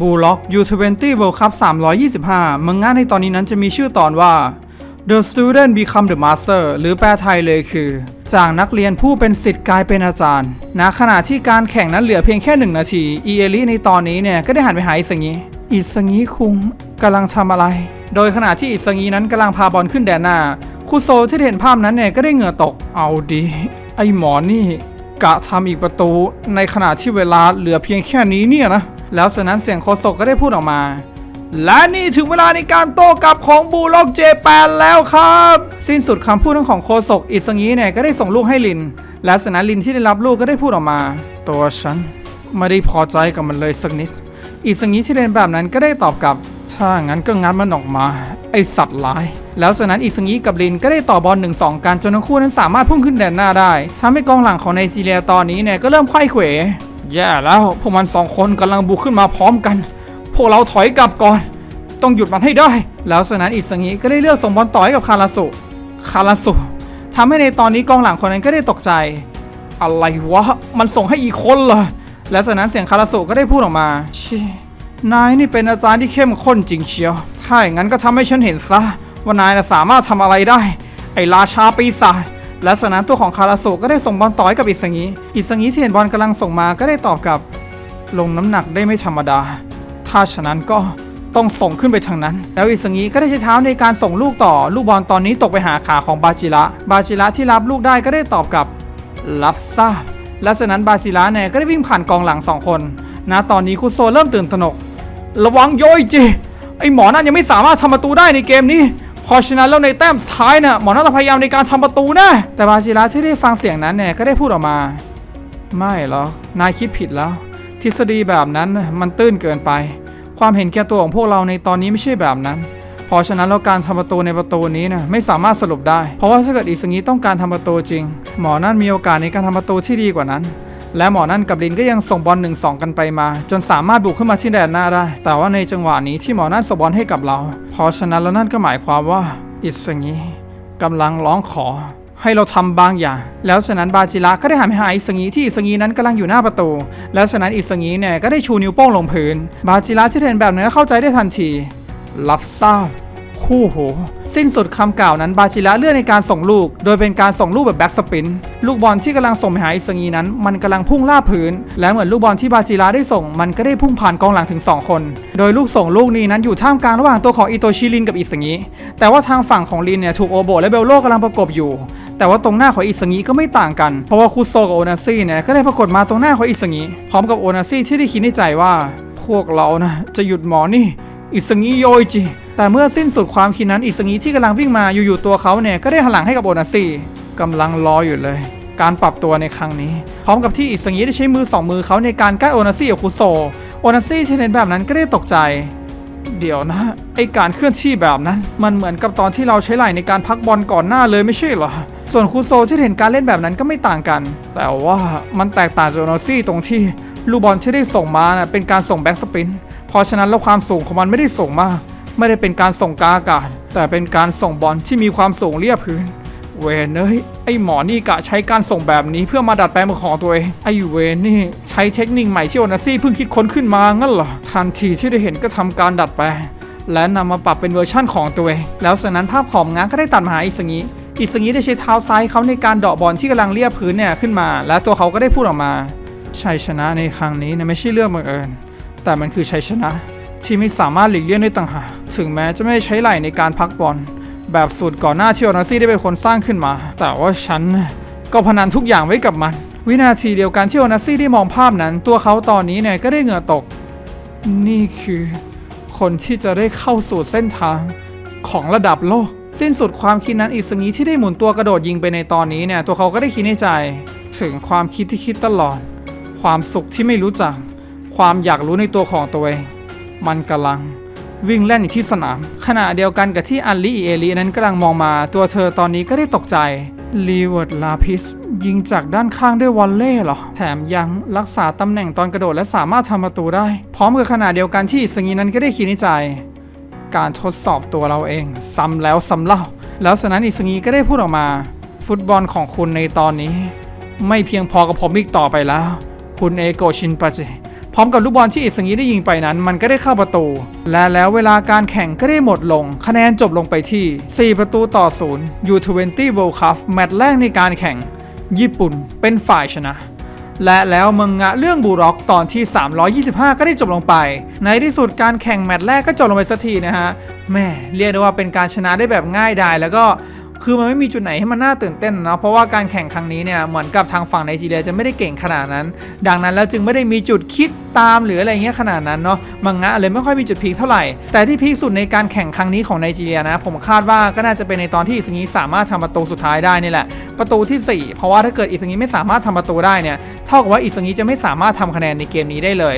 บูล็อก U20 World Cup 325 มังงะในตอนนี้นั้นจะมีชื่อตอนว่า The Student Become the Master หรือแปลไทยเลยคือ จากนักเรียนผู้เป็นศิษย์กลายเป็นอาจารย์ณขณะที่การแข่งนั้นเหลือเพียงแค่หนึ่งนาที อีเอลิในตอนนี้เนี่ยก็ได้หันไปหาอิสงิอิสงิคุงกำลังทำอะไร โดยขณะที่อิสงินั้นกำลังพาบอลขึ้นแดนหน้าคุโซที่เห็นภาพนั้นเนี่ยก็ได้เหงื่อตกเอาดีไอหมอนี่กะทำอีกประตูในขณะที่เวลาเหลือเพียงแค่นี้เนี่ยนะ แล้วจากนั้นเสียงโคโซก็ได้พูดออกมา และนี่ถึงเวลาในการโต้กลับของบูล็อกเจแปนแล้วครับ สิ้นสุดคำพูดทั้งของโคศกอิสงีเนี่ยก็ได้ส่งลูกให้ลิน และสนะลินที่ได้รับลูกก็ได้พูดออกมา ตัวฉันไม่ได้พอใจกับมันเลยสักนิด อิสงีที่เรียนแบบนั้นก็ได้ตอบกลับ ถ้างั้นก็งัดมันออกมา ไอสัตว์ร้ายแล้วจากนั้นอิสงีกับลินก็ได้ต่อบอลหนึ่งสองกันจนทั้งคู่นั้นสามารถพุ่งขึ้นแดนหน้าได้ทำให้กองหลังของไนจีเรียตอนนี้เนี่ยก็เริ่มไขว้เขว แย่แล้วพวกมันสองคนกำลังบุกขึ้นมาพร้อมกัน พวกเราถอยกลับก่อน ต้องหยุดมันให้ได้ แล้วสนั้นอิสงิก็ได้เลือกส่งบอลต่อให้กับคาราสุ คาราสุทำให้ในตอนนี้กองหลังคนนั้นก็ได้ตกใจ อะไรวะ มันส่งให้อีกคนเหรอ และสนั้นเสียงคาราสุก็ได้พูดออกมาชินายนี่เป็นอาจารย์ที่เข้มข้นจริงเชียว ถ้าอย่างนั้นก็ทำให้ฉันเห็นซะว่านายนะสามารถทำอะไรได้ ไอราชาปีศาจ และสนั้นตัวของคาราสุก็ได้ส่งบอลต่อให้กับอิสงิอิสงิที่เห็นบอลกำลังส่งมาก็ได้ตอบกลับ ลงน้ำหนักได้ไม่ธรรมดา ถ้าฉะนั้นก็ต้องส่งขึ้นไปทางนั้น แล้วอิสงีก็ได้ใช้เท้าในการส่งลูกต่อ ลูกบอลตอนนี้ตกไปหาขาของบาจิระ บาจิระที่รับลูกได้ก็ได้ตอบกลับ รับทราบและจากนั้นบาจิระเนี่ยก็ได้วิ่งผ่านกองหลังสองคนนะตอนนี้คุโซเริ่มตื่นตระหนก ระวังโยยจิ ไอหมอนั่นยังไม่สามารถทำประตูได้ในเกมนี้ เพราะฉะนั้นแล้วในแต้มสุดท้ายน่ะหมอนั่นจะพยายามในการทำประตูนะ แต่บาจิระที่ได้ฟังเสียงนั้นเนี่ยก็ได้พูดออกมา ไม่หรอกนายคิดผิดแล้ว ทฤษฎีแบบนั้นมันตื้นเกินไป ความเห็นแก่ตัวของพวกเราในตอนนี้ไม่ใช่แบบนั้นเพราะฉะนั้นแล้วการทำประตูในประตูนี้นะไม่สามารถสรุปได้ เพราะว่าถ้าเกิดอิสงีต้องการทำประตูจริง หมอนั่นมีโอกาสในการทำประตูที่ดีกว่านั้น และหมอนั่นกับลินก็ยังส่งบอลหนึ่งสองกันไปมา จนสามารถบุกขึ้นมาที่แดนหน้าได้ แต่ว่าในจังหวะนี้ที่หมอนั่นส่งบอลให้กับเราพราะฉะแล้วนั่นก็หมายความว่า อิสงีกำลังร้องขอ ให้เราทำบางอย่าง แล้วฉะนั้นบาจิระก็ได้หันไปหาอิสงีที่อิสงีนั้นกำลังอยู่หน้าประตู แล้วฉะนั้นอิสงีเนี่ยก็ได้ชูนิ้วโป้งลงพื้น บาจิระที่เห็นแบบนั้นเข้าใจได้ทันที รับทราบ คู่โห สิ้นสุดคำกล่าวนั้นบาจิระเลือกในการส่งลูก โดยเป็นการส่งลูกแบบแบ็กสปิน ลูกบอลที่กำลังส่งไปหาอิสงีนั้น มันกำลังพุ่งล่าพื้น และเหมือนลูกบอลที่บาจิระได้ส่ง มันก็ได้พุ่งผ่านกองหลังถึง 2 คน โดยลูกส่งลูกนี้นั้นอยู่ท่ามกลางระหว่างตัวของอิโตชิรินกับอิสงีแต่ว่าทางฝั่งของลินเนี่ยถูกโอโบและเบลโลกำลังประกบอยู่ แต่ว่าตรงหน้าของอิสงีก็ไม่ต่างกัน เพราะว่าคุโซกับโอนาซี่เนี่ยก็ได้ปรากฏมาตรงหน้าของอิสงีพร้อมกับโอนาซี่ที่ได้คิดในใจว่า พวกเรานะจะหยุดหมอนี่อิสงีโยจิ แต่เมื่อสิ้นสุดความคิดนั้นอิสงีที่กำลังวิ่งมาอยู่ๆตัวเขาเนี่ยก็ได้หันหลังให้กับโอนาซี่กำลังรออยู่เลย การปรับตัวในครั้งนี้ พร้อมกับที่อิสงีได้ใช้มือสองมือเขาในการกั้นโอนาซี่กับคุโซโอนาซี่ที่เห็นแบบนั้นก็ได้ตกใจ เดี๋ยวนะไอการเคลื่อนที่แบบนั้น มันเหมือนกับตอนที่เราใช้ไหล่ในการพักบอลก่อนหน้าเลยไม่ใช่เหรอส่วนคุโซที่เห็นการเล่นแบบนั้นก็ไม่ต่างกัน แต่ว่ามันแตกต่างจากโอนาซี่ตรงที่ลูกบอลที่ได้ส่งมานะเป็นการส่งแบ็กสปินเพราะฉะนั้นแล้วความสูงของมันไม่ได้สูงมาก ไม่ได้เป็นการส่งกาอากาศ แต่เป็นการส่งบอลที่มีความสูงเรียบพื้น เวนเอ้ยไอหมอนี่กะใช้การส่งแบบนี้เพื่อมาดัดแปลงเป็นของตัวเองไอเวนนี่ใช้เทคนิคใหม่ที่โอนาซี่เพิ่งคิดค้นขึ้นมางั้นเหรอทันทีที่ได้เห็นก็ทำการดัดแปลงและนำมาปรับเป็นเวอร์ชั่นของตัวเองแล้วจากนั้นภาพของง้างก็ได้ตัดมาหาอิสงีอิสงีได้ใช้เท้าซ้ายเขาในการเดาะบอลที่กำลังเรียบพื้นเนี่ยขึ้นมา และตัวเขาก็ได้พูดออกมาชัยชนะในครั้งนี้นี่ยไม่ใช่เรื่องบังเอิญแต่มันคือชัยชนะ ที่ไม่สามารถหลีกเลี่ยงได้ต่างหากถึงแม้จะไม่ใช้ไหล่ในการพักบอลแบบสูตรก่อนหน้าที่โอนาซี่ได้เป็นคนสร้างขึ้นมา แต่ว่าฉันก็พนันทุกอย่างไว้กับมัน วินาทีเดียวกันที่โอนาซี่ได้มองภาพนั้น ตัวเขาตอนนี้เนี่ยก็ได้เหงื่อตก นี่คือคนที่จะได้เข้าสู่เส้นทางของระดับโลก สิ้นสุดความคิดนั้นอิสงีที่ได้หมุนตัวกระโดดยิงไปในตอนนี้เนี่ยตัวเขาก็ได้คิดในใจ ถึงความคิดที่คิดตลอด ความสุขที่ไม่รู้จัก ความอยากรู้ในตัวของตัวเอง มันกำลังวิ่งเล่นอยู่ที่สนาม ขณะเดียวกันกับที่อัลลีเอลีนั้นกำลังมองมา ตัวเธอตอนนี้ก็ได้ตกใจลีเวิร์ดลาพิสยิงจากด้านข้างด้วยวอลเล่เหรอ แถมยังรักษาตำแหน่งตอนกระโดดและสามารถทำประตูได้ พร้อมกับขณะเดียวกันที่อิสงีนั้นก็ได้คิดในใจ การทดสอบตัวเราเอง ซ้ำแล้วซ้ำเล่า แล้วฉะนั้นอิสงีก็ได้พูดออกมา ฟุตบอลของคุณในตอนนี้ ไม่เพียงพอกับผมอีกต่อไปแล้ว คุณเอโกชินปาเจ พร้อมกับลูกบอลที่อิสงีได้ยิงไปนั้น มันก็ได้เข้าประตู และแล้วเวลาการแข่งก็ได้หมดลง คะแนนจบลงไปที่ 4 ประตูต่อ0 U20 World Cup แมตช์แรกในการแข่ง ญี่ปุ่นเป็นฝ่ายชนะและแล้วมังงะเรื่องบูร็อกตอนที่ 325 ก็ได้จบลงไป ในที่สุดการแข่งแมตช์แรกก็จบลงไปสักทีนะฮะแม่เรียกได้ว่าเป็นการชนะได้แบบง่ายดายแล้วก็ คือมันไม่มีจุดไหนให้มันน่าตื่นเต้นนะเพราะว่าการแข่งครั้งนี้เนี่ยเหมือนกับทางฝั่งไนจีเรียจะไม่ได้เก่งขนาดนั้น ดังนั้นแล้วจึงไม่ได้มีจุดคิดตามหรืออะไรเงี้ยขนาดนั้นเนาะมังงะเลยไม่ค่อยมีจุดพีคเท่าไหร่ แต่ที่พีคสุดในการแข่งครั้งนี้ของไนจีเรียนะ ผมคาดว่าก็น่าจะเป็นในตอนที่อิสงีสามารถทำประตูสุดท้ายได้นี่แหละ ประตูทีสี่4 เพราะว่าถ้าเกิดอิสงีไม่สามารถทำประตูได้เนี่ยเท่ากับว่าอิสงีจะไม่สามารถทำคะแนนในเกมนี้ได้เลย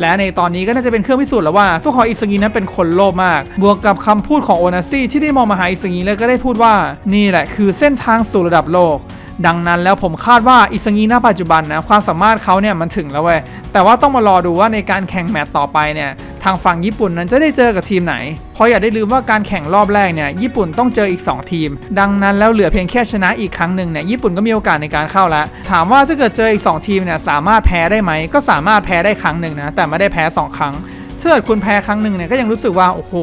และในตอนนี้ก็น่าจะเป็นเครื่องพิสูจน์แล้วว่าตัวของอิสงีนั้นเป็นคนโลภมาก บวกกับคำพูดของโอนาซี่ที่ได้มองมาหาอิสงีแล้วก็ได้พูดว่านี่แหละคือเส้นทางสู่ระดับโลก ดังนั้นแล้วผมคาดว่าอิสงีณปัจจุบันนะความสามารถเขาเนี่ยมันถึงแล้วเว้ยแต่ว่าต้องมารอดูว่าในการแข่งแมตต์ต่อไปเนี่ยทางฝั่งญี่ปุ่นนั้นจะได้เจอกับทีมไหน เพราะอย่าได้ลืมว่าการแข่งรอบแรกเนี่ยญี่ปุ่นต้องเจออีก 2 ทีม ดังนั้นแล้วเหลือเพียงแค่ชนะอีกครั้งหนึ่งเนี่ยญี่ปุ่นก็มีโอกาสในการเข้าแล้ว ถามว่าถ้าเกิดเจออีก 2 ทีมเนี่ยสามารถแพ้ได้ไหมก็สามารถแพ้ได้ครั้งหนึ่งนะแต่ไม่ได้แพ้ 2 ครั้ง ถ้าเกิดคุณแพ้ครั้งหนึ่งเนี่ยก็ยังรู้สึกว่า โอ้โห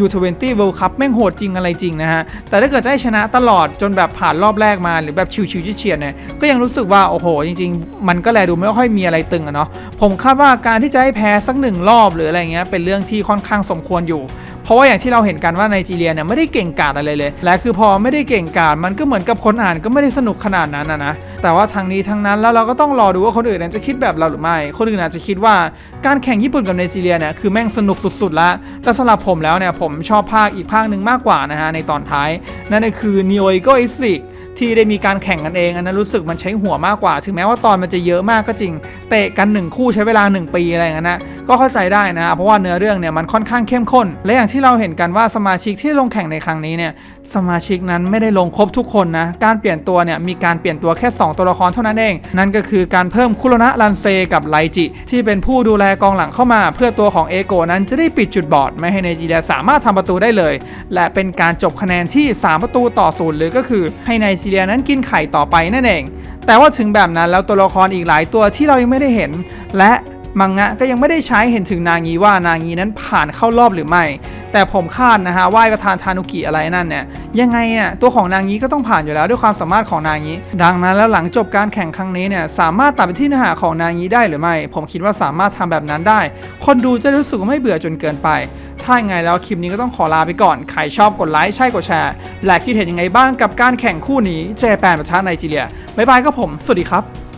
ยูทเวนตี้เวิลด์คัพแม่งโหดจริงอะไรจริงนะฮะ แต่ถ้าเกิดจะให้ชนะตลอดจนแบบผ่านรอบแรกมาหรือแบบชิวๆเฉียดเนี่ยก็ยังรู้สึกว่า โอ้โห จริง ๆ มันก็แลดูไม่ค่อยมีอะไรตึงอะเนาะผมคาดว่าการที่จะให้แพ้สักหนึ่งรอบหรืออะไรเงี้ยเป็นเรื่องที่ค่อนข้างสมควรอยู่ เพราะว่าอย่างที่เราเห็นกันว่าไนจีเรียเนี่ยไม่ได้เก่งกาจอะไรเลย และคือพอไม่ได้เก่งกาจมันก็เหมือนกับคนอ่านก็ไม่ได้สนุกขนาดนั้นนะนะแต่ว่าทางนี้ทางนั้นแล้วเราก็ต้องรอดูว่าคนอื่นนั้นจะคิดแบบเราหรือไม่ คนอื่นอาจจะคิดว่าการแข่งญี่ปุ่นกับไนจีเรียเนี่ยคือแม่งสนุกสุดๆละแต่สำหรับผมแล้วเนี่ยผมชอบภาคอีกภาคหนึ่งมากกว่านะฮะในตอนท้ายนั่นก็คือ Neo Ego i s i c ที่ได้มีการแข่งกันเอง อันนั้นรู้สึกมันใช้หัวมากกว่า ถึงแม้ว่าตอนมันจะเยอะมากก็จริง เตะกันหนึ่งคู่ใช้เวลา 1 ปีอะไรอย่างนั้นนะก็เข้าใจได้นะ เพราะว่าเนื้อเรื่องเนี่ยมันค่อนข้างเข้มข้น และอย่างที่เราเห็นกันว่าสมาชิกที่ลงแข่งในครั้งนี้เนี่ยสมาชิกนั้นไม่ได้ลงครบทุกคนนะการเปลี่ยนตัวเนี่ยมีการเปลี่ยนตัวแค่ 2 ตัวละครเท่านั้นเอง นั่นก็คือการเพิ่มคุโรนะรันเซกับไลจิ ที่เป็นผู้ดูแลกองหลังเข้ามา เพื่อตัวของเอโกนั้นจะได้ปิดจุดบอดไม่ให้ไนจีเรียสามารถทำประตูได้เลย และเป็นการจบคะแนนที่ 3 ประตูต่อศูนย์หรือก็คือให้ไนจีเรียนั้นกินไข่ต่อไปนั่นเอง แต่ว่าถึงแบบนั้นแล้วตัวละครอีกหลายตัวที่เรายังไม่ได้เห็น และ มังงะก็ยังไม่ได้ใช้เห็นถึงนางีว่านางีนั้นผ่านเข้ารอบหรือไม่ แต่ผมคาดนะฮะว่าประธานทานุกิอะไรนั่นเนี่ยยังไงอะตัวของนางีก็ต้องผ่านอยู่แล้วด้วยความสามารถของนางีดังนั้นแล้วหลังจบการแข่งครั้งนี้เนี่ยสามารถตัดไปที่เนื้อหาของนางีได้หรือไม่ ผมคิดว่าสามารถทำแบบนั้นได้ คนดูจะรู้สึกไม่เบื่อจนเกินไป ถ้าไงแล้วคลิปนี้ก็ต้องขอลาไปก่อนใครชอบกดไลค์ใช่กดแชร์และคิดเห็นยังไงบ้างกับการแข่งคู่นี้เจแปนประชาไนจีเรียบ๊ายบายก็ผมสวัสดีครับ